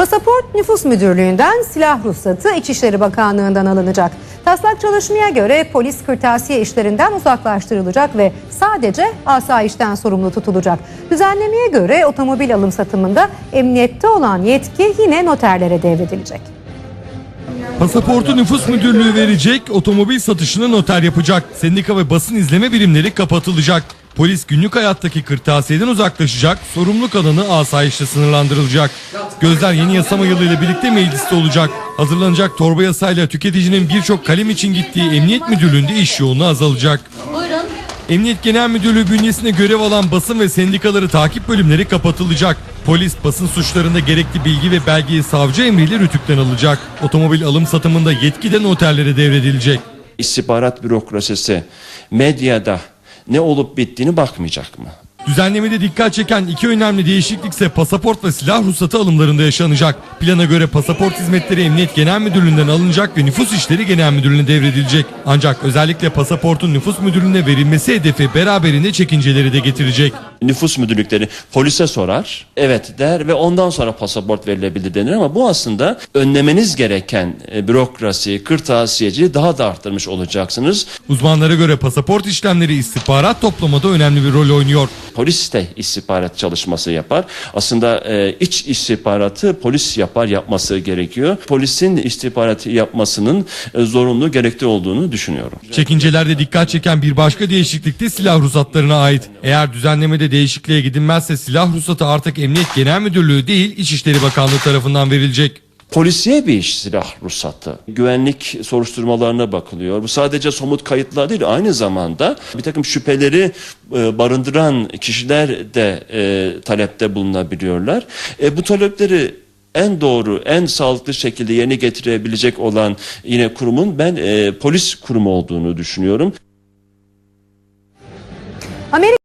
Pasaport Nüfus Müdürlüğü'nden silah ruhsatı İçişleri Bakanlığı'ndan alınacak. Taslak çalışmaya göre polis kırtasiye işlerinden uzaklaştırılacak ve sadece asayişten sorumlu tutulacak. Düzenlemeye göre otomobil alım satımında emniyette olan yetki yine noterlere devredilecek. Pasaportu nüfus müdürlüğü verecek, otomobil satışını noter yapacak. Sendika ve basın izleme birimleri kapatılacak. Polis günlük hayattaki kırtasiyeden uzaklaşacak, sorumluluk alanı asayişle sınırlandırılacak. Gözler yeni yasama yılıyla birlikte mecliste olacak. Hazırlanacak torba yasayla tüketicinin birçok kalem için gittiği emniyet müdürlüğünde iş yoğunluğu azalacak. Emniyet Genel Müdürlüğü bünyesinde görev alan basın ve sendikaları takip bölümleri kapatılacak. Polis basın suçlarında gerekli bilgi ve belgeyi savcı emriyle rütükten alacak. Otomobil alım satımında yetki de noterlere devredilecek. istihbarat bürokrasisi medyada ne olup bittiğini bakmayacak mı? Düzenlemede dikkat çeken iki önemli değişiklik ise pasaport ve silah ruhsatı alımlarında yaşanacak. Plana göre pasaport hizmetleri Emniyet Genel Müdürlüğü'nden alınacak ve Nüfus İşleri Genel Müdürlüğü'ne devredilecek. Ancak özellikle pasaportun nüfus müdürlüğüne verilmesi hedefi beraberinde çekinceleri de getirecek. Nüfus müdürlükleri polise sorar, evet der ve ondan sonra pasaport verilebilir denir ama bu aslında önlemeniz gereken e, bürokrasi, kırtasiyeciliği daha da arttırmış olacaksınız. Uzmanlara göre pasaport işlemleri istihbarat toplamada önemli bir rol oynuyor. Polis de istihbarat çalışması yapar. Aslında e, iç istihbaratı polis yapar, yapması gerekiyor. Polisin istihbaratı yapmasının e, zorunlu, gerekli olduğunu düşünüyorum. Çekincelerde dikkat çeken bir başka değişiklik de silah ruhsatlarına ait. Eğer düzenlemede değişikliğe gidilmezse silah ruhsatı artık Emniyet Genel Müdürlüğü değil İçişleri Bakanlığı tarafından verilecek. Polisiye bir iş silah ruhsatı. Güvenlik soruşturmalarına bakılıyor. Bu sadece somut kayıtlar değil aynı zamanda bir takım şüpheleri e, barındıran kişiler de e, talepte bulunabiliyorlar. E, bu talepleri en doğru, en sağlıklı şekilde yerine getirebilecek olan yine kurumun ben e, polis kurumu olduğunu düşünüyorum. Amerika